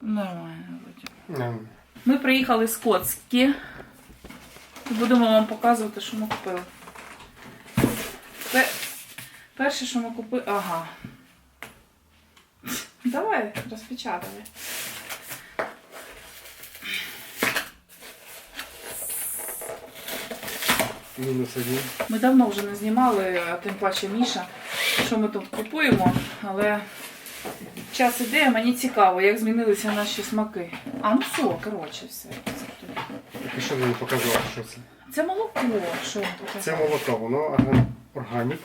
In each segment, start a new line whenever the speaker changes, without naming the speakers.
Нормально.
Ем,
Ми приїхали з Коцьки. І Будемо вам показувати, що ми купили. Перше, що ми купили. Ага. Давай,
один.
Ми давно вже не знімали, а тим паче Міша, що ми тут купуємо, але час іде, мені цікаво, як змінилися наші смаки. А ну все, коротше, все.
І що ти не показав, що це?
це молоко, що він показав?
Це молоко, воно органік,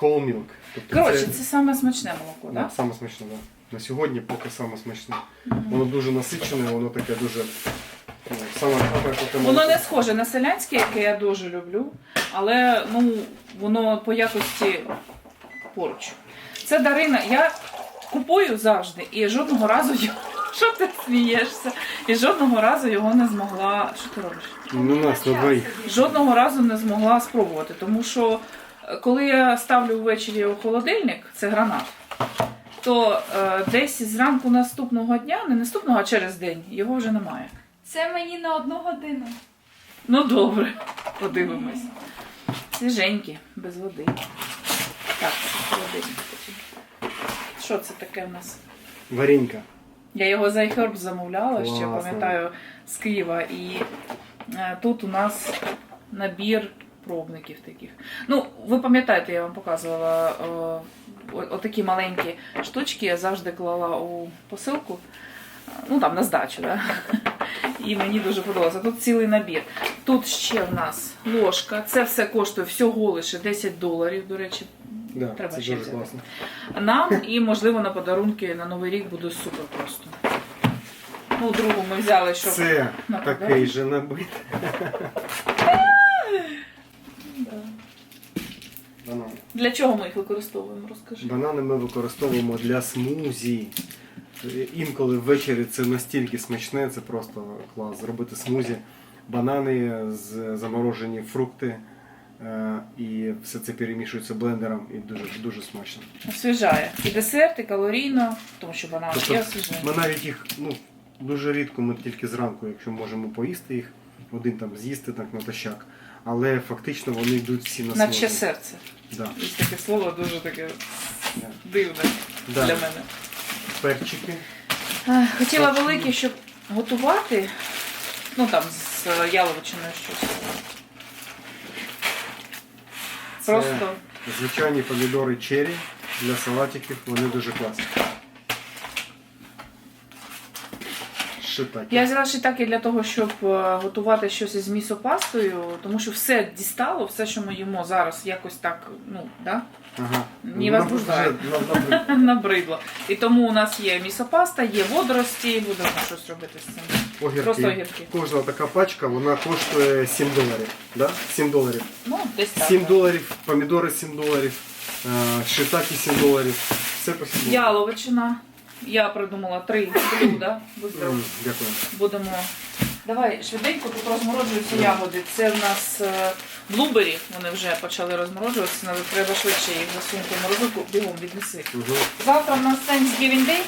whole milk. Тобто
Коротше, це саме смачне молоко, так?
саме смачне, да. На сьогодні поки саме смачне. Воно дуже насичене, воно таке дуже. ну, Саме саме
Воно не схоже на селянське, яке я дуже люблю, але ну, воно по якості поруч. Це Дарина. Я купую завжди і жодного разу його. Що ти смієшся? І жодного разу його не змогла. Що ти робиш?
Ну, нас на двоїх.
Жодного разу не змогла спробувати, тому що е, коли я ставлю ввечері у холодильник, це гранат, то е, десь зранку наступного дня, не наступного, а через день, його вже немає.
Це мені на одну годину.
Ну добре, подивимось. Свіженькі, без води. Так, холодильник. Що це таке в нас?
Варенька.
Я його за iHerb замовляла ще, пам'ятаю, з Києва. І е, тут у нас набір пробників таких. Ну, ви пам'ятаєте, я вам показувала е, о- отакі маленькі штучки, я завжди клала у посилку. е, Ну там на здачу, да? і мені дуже подобалося. Тут цілий набір. Тут ще в нас ложка. Це все коштує всього лише 10 доларів. До речі,
Да,
Треба
це
ще
дуже
взяти.
класно.
нам і, можливо, на подарунки на Новий рік буде супер просто. Ну, другу ми взяли, щоб.
Це
на
такий
подарунок.
же набит.
Да. Для чого ми їх використовуємо? Розкажи.
Банани ми використовуємо для смузі. Інколи ввечері це настільки смачне, це просто клас. Зробити смузі. Банани, з- заморожені фрукти. Е, І все це перемішується блендером і дуже дуже смачно.
Освіжає. І десерт, і калорійно, тому що банан
Тобто
є освіжає.
Ми навіть їх ну, дуже рідко, ми тільки зранку, якщо можемо поїсти їх, один там з'їсти так натощак. Але фактично вони йдуть всі на
Наче серце.
Да.
Є таке слово дуже таке
Да.
дивне
Да.
для мене.
Перчики.
Е, Хотіла
Смачно.
великі, щоб готувати. Ну там з е, яловичиною щось. Просто
звичайні помідори черрі для салатиків, вони дуже класні. Шитаки.
Я взяла шитаки для того, щоб е, готувати щось із місопастою, тому що все дістало, все, що ми їмо зараз, якось так, ну, да?
Ага. Ну,
возбуждає.
вже на- на-
набридло. І тому у нас є місопаста, є водорості, будемо щось робити з цим.
Огірки.
Просто огірки.
Кожна така пачка, вона коштує 7 доларів. Да? 7 доларів.
Ну, десь так.
7 доларів, помідори 7 доларів, е, шитаки 7 доларів. Все по 7 доларів.
Яловичина. Я придумала три блюда. Быстро
М, Дякую.
будемо. Давай швиденько тут розмороджуються ягоди. Це в нас е, блубері, вони вже почали розмороджуватися, але треба швидше їх засунути в морозилку, бігом віднеси.
Угу.
Завтра в нас Thanksgiving Day.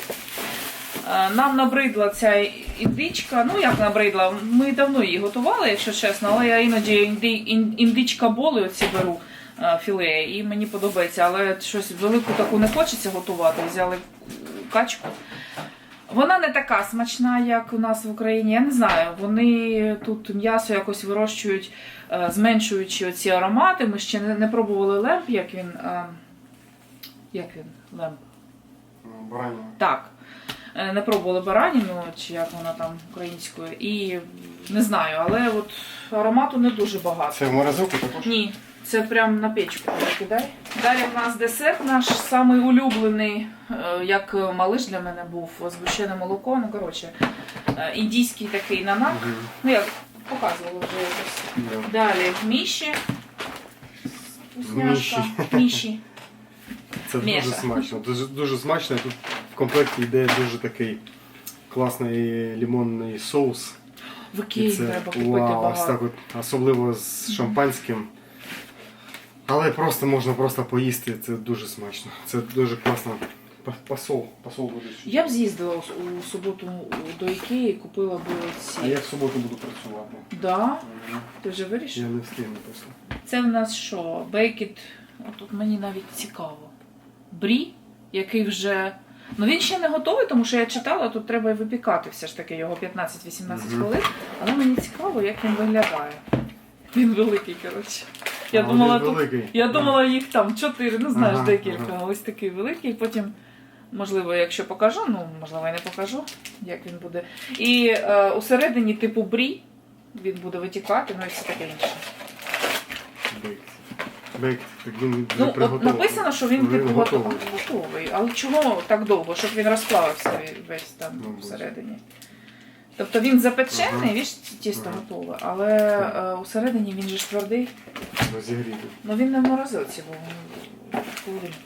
Е, Нам набридла ця індичка. Ну як набридла? Ми давно її готували, якщо чесно, але я іноді інди- ін- індичка боли оці беру е, філе, і мені подобається, але щось велику таку не хочеться готувати. Взяли качку. Вона не така смачна, як у нас в Україні. Я не знаю. Вони тут м'ясо якось вирощують, е, зменшуючи оці аромати. Ми ще не, пробували лемп, як він. е, Як він? Лемп.
Баранина.
Так. Е, Не пробували бараніну, чи як вона там українською. І не знаю, але от аромату не дуже багато.
Це в морозилку також?
Ні, це прям на печку кидай. Далі в нас десерт наш самий улюблений, е, як малиш для мене був, згущене молоко. Ну, коротше, е, індійський такий нанак.
Мгм.
Ну, як показувала вже якось.
Да.
Далі міші. Вкусняшка. Міші.
Це
Меша.
дуже смачно. Дуже, дуже смачно. Тут в комплекті йде дуже такий класний лимонний соус.
В
І
Ікеї
це
треба купити
вау, ось
багато.
так от, особливо з шампанським. Але просто можна просто поїсти, це дуже смачно. Це дуже класна П- Посол, посол буде.
Я б з'їздила у- суботу до Ікеї, купила б ці.
А я в суботу буду працювати.
Да?
Мгм.
Ти вже вирішив?
Я не встигну просто.
Це в нас що? Бейкет. Тут мені навіть цікаво. Брі, який вже. Ну він ще не готовий, тому що я читала, тут треба і випікати все ж таки його 15-18
Мгм.
хвилин. Але мені цікаво, як він виглядає. Він великий, коротше. Я
А,
думала, тут
великий.
Я думала, їх там чотири, ну знаєш,
Ага,
декілька.
ага.
Ось такий великий. Потім, можливо, якщо покажу, ну можливо, і не покажу, як він буде. І е, усередині, типу брі, він буде витікати, ну і все таке інше.
Так він
Ну, от написано, що він типу готовий.
готовий.
Але чого так довго? Щоб він розплавився весь там
Ну,
всередині. Тобто він запечений,
Ага.
віж, тісто
Ага.
готове, але е, усередині він же ж твердий.
Розігріти.
Ну він не в морозилці, бо він в холодильнику.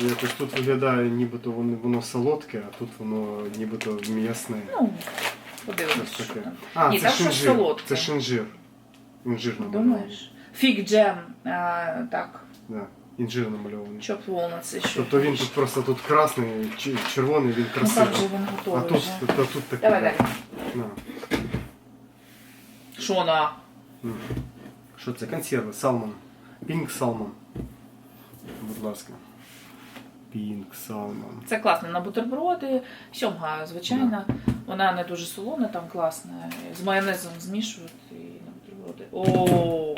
Якось тут виглядає, нібито воно, воно солодке, а тут воно нібито м'ясне.
Ну, подивимось,
Щось
що
таке.
там.
А,
Ні,
це
там щось
шинжир.
солодке.
Це шинжир. Інжир намальований.
Думаєш? Фіг джем, а, так,
Да. Інжир намальований.
чоп walnuts ще.
Тобто він тут просто тут красний, червоний, він
Ну так же
красивий.
він
а
готовий
тут,
вже.
тут, тут такий.
Давай
да.
далі.
На.
Що на?
Що це? Консерви, салмон. Пінк салмон. Будь ласка. Пінк салмон.
Це класно на бутерброди, сьомга звичайна. Вона не дуже солона, там класна. З майонезом змішувати і на бутерброди. О!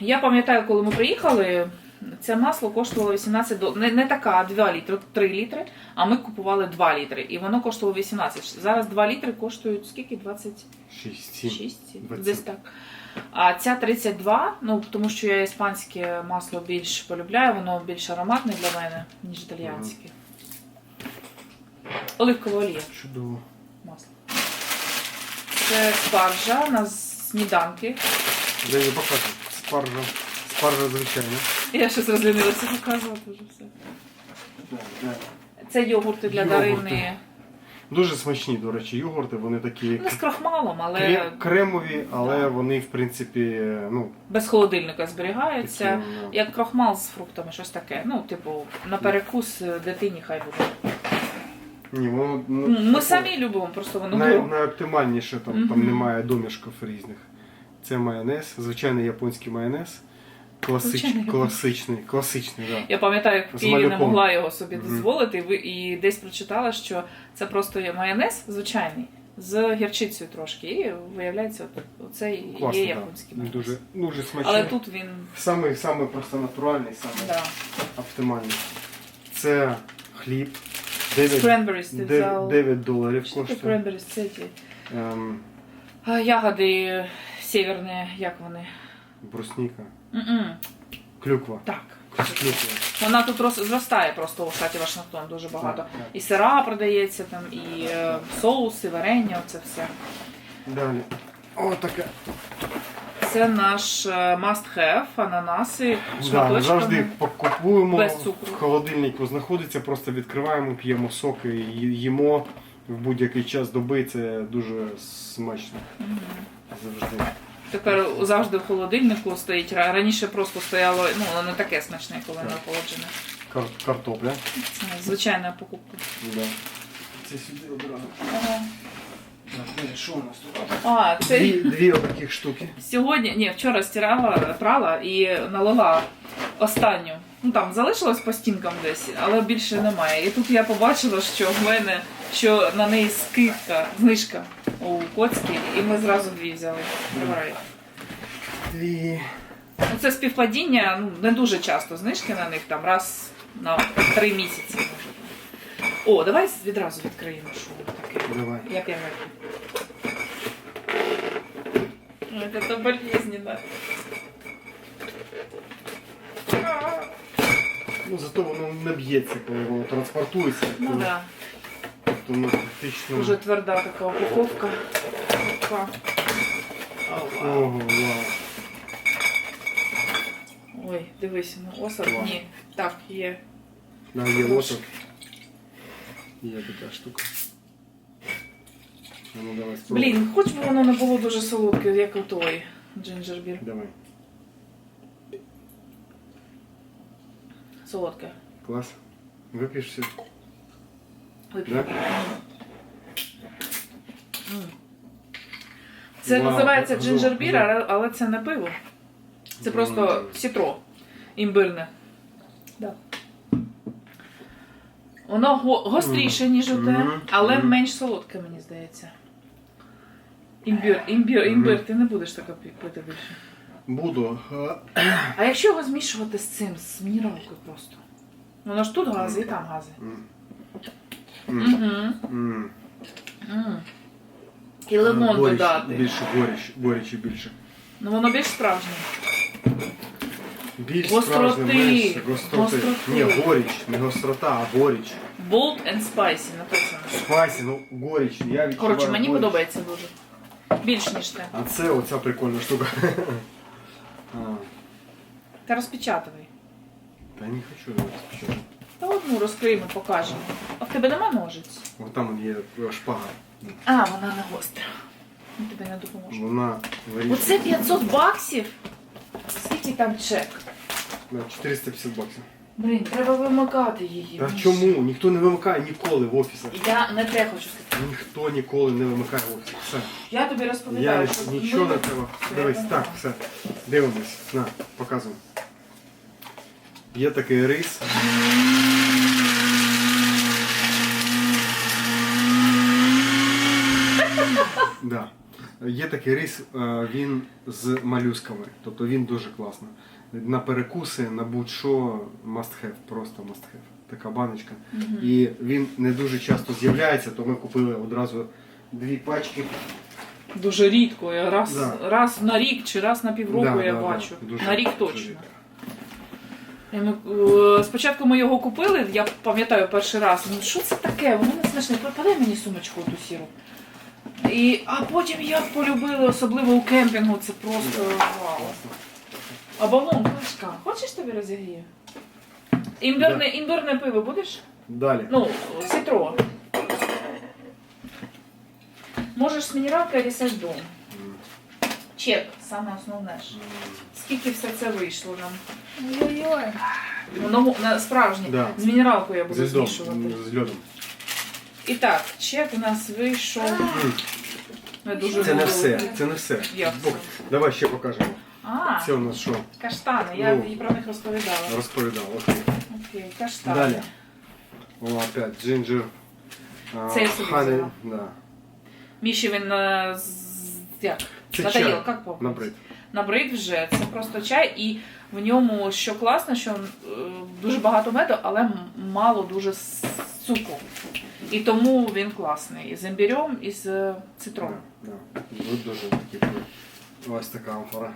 Я пам'ятаю, коли ми приїхали, це масло коштувало 18 доларів. Не, не така, 2 літри, 3 літри, а ми купували 2 літри. І воно коштувало 18. Зараз 2 літри коштують скільки? 20?
6, 7.
6,
20.
десь так. А ця 32, ну тому що я іспанське масло більш полюбляю, воно більш ароматне для мене, ніж італіянське. Оливкова олія
Чудово.
масло. Це спаржа на сніданки.
Я її покажу. Спаржа. Спаржа звичайно.
Я щось розлінилася показувати вже все.
Да, да.
Це йогурти для
Йогурти.
Дарини.
Дуже смачні, до речі, йогурти. Вони такі
Ну, з крахмалом, але
кремові, але
Да.
вони, в принципі, ну,
без холодильника
такі,
зберігаються.
ну,
Як крахмал з фруктами, щось таке. Ну, типу, на перекус дитині хай буде.
ні, воно ну,
Ми
таке
самі любимо, просто воно
най, найоптимальніше, там, там немає домішків різних. Це майонез, звичайний японський майонез. Класич, класичний, класичний. Да.
Я пам'ятаю, як в Києві не могла його собі дозволити, і ви- і десь прочитала, що це просто є майонез звичайний з гірчицею трошки. І виявляється, і є японський майонез.
Дуже, дуже смачний.
Але тут він
Самий, самий просто натуральний, самий
да.
оптимальний. Це хліб. 9,
Cranberries
9,
взяв.
9 доларів коштує.
Це ті
Ем,
ягоди северні, як вони?
брусніка.
М-м,
Клюква.
Так.
Клюква.
Вона тут рос- зростає просто у штаті Вашингтон дуже багато.
Так, так.
І сира продається там, і е, соуси, варення, оце все.
Далі. О, таке.
Це наш е, must have, ананаси,
Да,
шматочками.
завжди покупуємо.
Без цукру.
В холодильнику знаходиться, просто відкриваємо, п'ємо соки, їмо в будь-який час доби. Це дуже смачно.
Мгм.
Завжди.
Тепер завжди в холодильнику стоїть. Раніше просто стояло, ну воно не таке смачне, коли воно охолоджене.
Кар- картопля.
Це звичайна покупка.
Да. Це сюди одразу.
Ага.
Так, що у нас тут?
А, це
Дві, дві отаких штуки.
сьогодні, ні, вчора стирала, прала і налила останню. Ну там залишилось по стінкам десь, але більше немає. І тут я побачила, що в мене що на неї скидка, знижка у коцькі, і ми зразу дві взяли. Прибирай.
Дві.
Ну, це співпадіння, ну не дуже часто знижки на них, там раз на три місяці. може. О, давай відразу відкриємо, що таке.
Давай.
Я первая. Вот это болезненно.
Ну зато воно не б'ється, коли воно транспортується.
Ну
коли-
да,
Воно фактично.
уже тверда така упаковка. Опа.
Ого,
вау. Ой, дивись, ну осад.
Вау.
Ні. Так, є.
Да, є лоток. Є така штука. А Ну давай спробуй.
Блін, хоч би воно не було дуже солодке, як у той джинджербір.
Давай.
Солодке.
Клас. Вип'єш все.
Вип'ю. Це
Вау,
називається
ну,
джинджер-бір,
ну.
але, але це не пиво. Це просто сітро імбирне. Да. Воно го- гостріше, ніж оте,
Мгм.
але
Мгм.
менш солодке, мені здається. Імбір, імбір, імбир, ти не будеш таке пі- пити більше.
Буду. Е,
А якщо його змішувати з цим, з мінералкою просто? Воно ж тут гази і там гази.
м.
Угу. І лимон
Горіч,
додати.
Більше горіч, горічі більше.
Ну воно більш справжнє.
Більш
Гостроти.
справжнє, менше гостроти.
Гостроти.
Ні, горіч, не гострота, а горіч.
Bold and spicy написано.
Спайсі, ну горіч, я відчуваю
Коротше, мені
горіч.
подобається дуже. Більш ніж те.
А це оця прикольна штука. А,
Та розпечатывай.
Та не хочу спочатку.
Та одну розкриємо, покажемо. А в тебе нема ножиць?
Ось там є шпага.
А, вона не гостра. Я тобі не допоможу.
Вона вирішує.
Оце 500 баксів? Скільки там чек?
Да, 450 баксів.
Блін, треба вимикати її.
Та
Міш.
чому? Ніхто не вимикає ніколи в офісах.
Я не те хочу сказати.
Ніхто ніколи не вимикає в офісах. Все.
Я тобі розповідаю,
ні-
що
нічого
ми-
не треба. Дивись, так, все. Дивимось. На, показуємо. Є такий рис. Да. Є такий рис, е, він з малюсками. Тобто він дуже класно. На перекуси, на будь-що must have, просто must have. Така баночка. І він не дуже часто з'являється, то ми купили одразу дві пачки.
Дуже рідко. Я раз,
Да.
раз на рік чи раз на півроку
Да,
я
да, да.
бачу.
Дуже-
на рік точно.
рідко.
І ми, е, спочатку ми його купили, я пам'ятаю перший раз. Ну що це таке? Воно не смачне. Подай мені сумочку ту сіру. І, а потім як полюбили, особливо у кемпінгу, це просто вау. А балон, кашка, хочеш тобі розігрію? Імбирне, імбирне пиво будеш?
Далі.
Ну, ситро. Можеш з мінералкою рісеш дом.
М.
Чек, саме основне ж. Скільки все це вийшло нам?
Ой-ой.
Воно на справжнє.
Да.
З мінералкою я буду
З льдом.
змішувати.
З льодом.
І так, чек у нас вийшов.
М.
Ми дуже
Це не
голодні.
все. Це не все.
Як
Бо-
це?
Давай ще покажемо.
А,
Це у нас що?
каштани, я
Ну.
їй про них розповідала.
Розповідав. Окей.
Окей, каштани.
Далі. О, опять джинджер. А,
Це я собі
хані-
взяла.
Да.
Міші він е, з- як?
Чай.
як по
Набрид.
Набрид вже. Це просто чай, і в ньому що класно, що е, дуже багато меду, але мало дуже с- цукру. І тому він класний. І з імбірем, і з е, цитроном.
Да, да. Дуже- Дуже такі. Ось така амфора.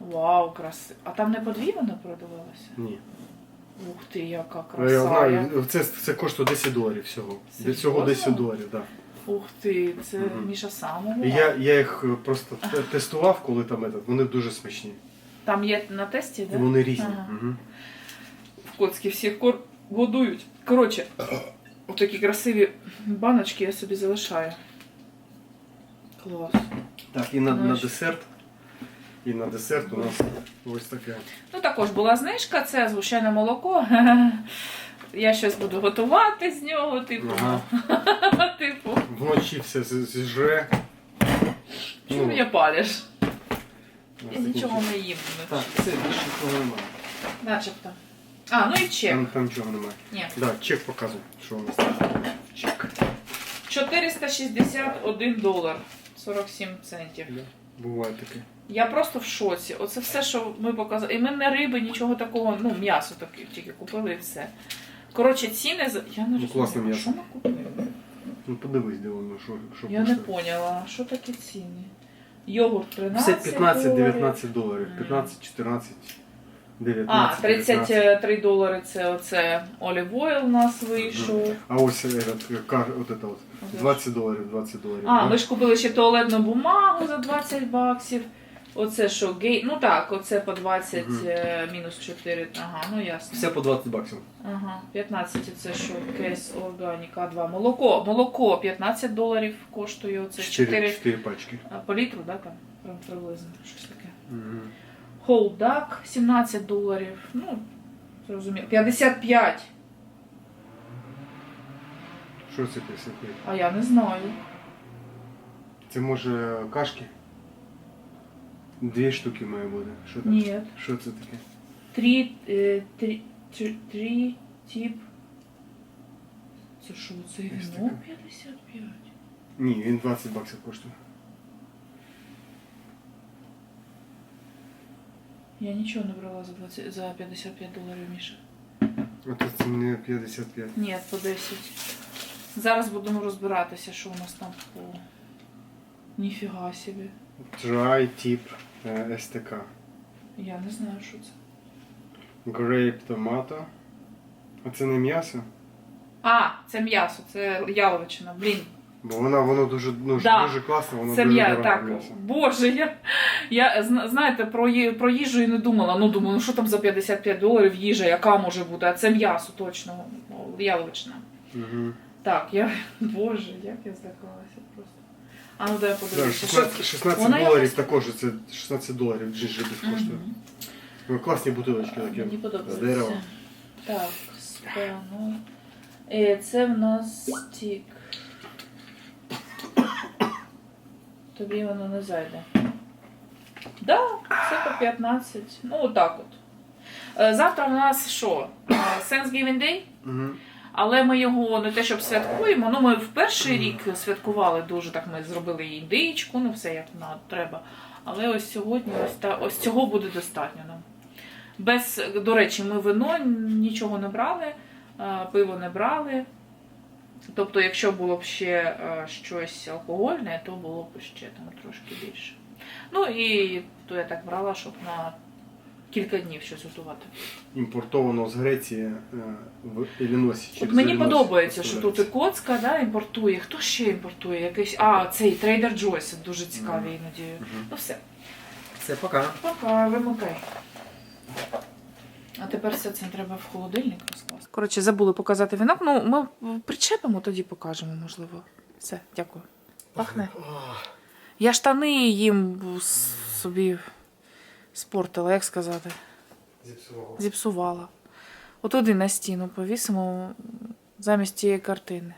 Вау, краси. А там не подвійно продавалося?
Ні.
Ух ти, яка
Я
краса. Я-
знаю, це, це коштує 10 доларів всього. Цього
Серйозно?
10 доларів, так.
Ух ти, це
Мгм.
Міша сам.
Я, я їх е, просто те- тестував, коли там этот, вони дуже смачні.
Там є на тесті,
І
да?
вони різні.
Ага.
Угу.
В Коцькі всіх кор... годують. Коротше, отакі красиві баночки я собі залишаю. Клас.
Так, і на, на десерт. І на десерт у нас ось таке.
Ну також була знижка, це звичайне молоко. Я щось буду готувати з нього, типу.
Ага.
типу,
Вночі все з- зіжре.
що
Ну,
мене палиш? Я нічого не їм.
Так, це більше нічого немає.
Начебто. А, ну і чек.
Там, там нічого немає.
Ні.
Да, чек показуй, що у нас там. Чек.
461 долар 47 центів.
Да. Буває таке.
Я просто в шоці. Оце все, що ми показали. І ми не риби, нічого такого, ну, м'ясо таке тільки купили і все. Коротше, ціни за. Я не розумію,
класне м'ясо.
що ми купили?
Ну подивись, де воно, що, що
Я не
коштує.
поняла, що такі ціни? Йогурт 13
Все
доларів.
15-19 доларів. 15, 14, 19.
А,
19.
33 долари це оце Oil у нас вийшов.
А ось этот, кар, от это от, 20 доларів, 20 доларів.
А,
да?
ми ж купили ще туалетну бумагу за 20 баксів. Оце що, гей. Ну так, оце по 20
Мгм.
е, мінус 4. Ага, ну ясно.
Все по 20 баксів.
Ага, 15 це що, кейс органіка 2. Молоко. Молоко 15 доларів коштує. Оце
4,
4
4 пачки.
по літру, да, там? Прям приблизно щось таке.
Угу.
Холдак 17 доларів. Ну, зрозуміло. 55.
Що це 55?
А я не знаю.
Це може кашки? Дві штуки має бути. Що там?
Ні.
Що це таке?
Три, е, три, три, три тип. Це що, це
Ось
віно
таке.
55?
Ні, він 20 баксів коштує.
Я нічого не брала за 20, за 55 доларів, Міша.
Ото це не 55.
Ні, по 10. Зараз будемо розбиратися, що у нас там по. Ніфіга собі.
Dry tip е, СТК.
Я не знаю, що це.
Grape tomato. А це не м'ясо?
А, це м'ясо, це яловичина. Блін,
Бо вона воно дуже, ну,
Да.
дуже класно, воно
це
дуже дороге
так.
м'ясо.
Боже, я, я знаєте, про, ї- про їжу і не думала. Ну, думаю, ну що там за 55 доларів їжа, яка може бути? А це м'ясо точно, яловичина.
Угу.
Так, я. Боже, як я злякалася просто. А ну дай я
Да,
подивлюся.
16, 16
Вона
доларів
якось-
також, це 16 доларів джинджер біс
Мгм.
Ну, класні бутилочки такі.
Мені
З
подобається.
дерева.
Так, спану. Е, це в нас стік. Тобі воно не зайде. Да, все по 15. Ну, отак от. Е, Завтра у нас що? Е, Thanksgiving Day?
Угу.
Але ми його не те, щоб святкуємо. Ну, ми в перший рік святкували дуже так. Ми зробили їй індичку, ну все як на треба. Але ось сьогодні, ось та ось цього буде достатньо нам. Без, до речі, ми вино нічого не брали, е, пиво не брали. Тобто, якщо було б ще е, щось алкогольне, то було б ще там трошки більше. Ну і то я так брала, щоб на кілька днів щось готувати.
Імпортовано з Греції е, в Ілліносі.
От
через
мені
Іллінос
подобається, що тут і
поставляється.
Коцка да, імпортує. Хто ще імпортує? Якийсь. А, цей трейдер Джойс дуже цікавий іноді.
Мгм.
Ну все,
Все, пока.
пока, вимикай. А тепер все це треба в холодильник розкласти. Коротше, забули показати вінок. Ну, ми причепимо, тоді покажемо, можливо. Все, дякую. Пахне. Я штани їм с- собі спортила, як сказати.
Зіпсувало.
зіпсувала. От туди на стіну повісимо замість тієї картини.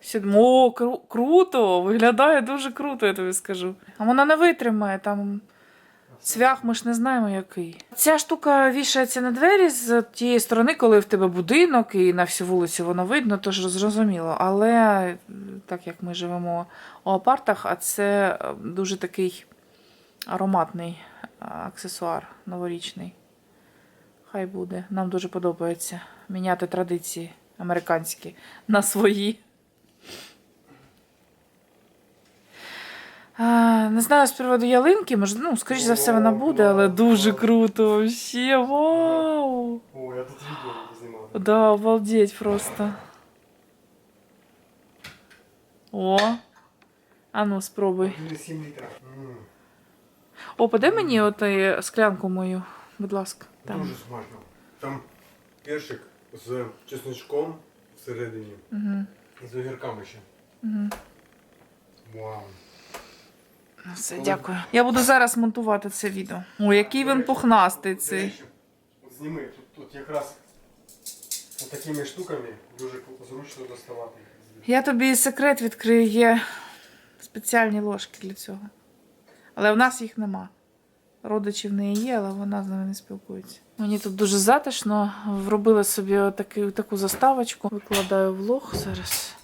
Сідмо, О, кру- круто! Виглядає дуже круто, я тобі скажу. А вона не витримає там. Цвях, ми ж не знаємо який. Ця штука вішається на двері з тієї сторони, коли в тебе будинок і на всю вулицю воно видно, тож зрозуміло. Але е, так як ми живемо у апартах, а це е, дуже такий ароматний аксесуар новорічний. Хай буде. Нам дуже подобається міняти традиції американські на свої. А, не знаю з приводу ялинки, може, ну, скоріш за все, вона буде, але дуже круто. Вообще, вау!
О, я тут відео знімав.
Да, обалдеть просто. О. А ну, спробуй.
7 літрів.
О, подай мені от склянку мою, будь ласка. Там.
Дуже смачно. Там першик з чесночком всередині.
Угу.
З огірками ще.
Угу.
Вау.
Ну, Все, дякую. Я буду зараз монтувати це відео. О, який він пухнастий цей.
От зніми, тут, тут якраз от такими штуками дуже зручно доставати.
Я тобі секрет відкрию, є спеціальні ложки для цього. Але в нас їх нема. Родичі в неї є, але вона з ними не спілкується. Мені тут дуже затишно. Вробила собі таку, таку заставочку. Викладаю влог зараз.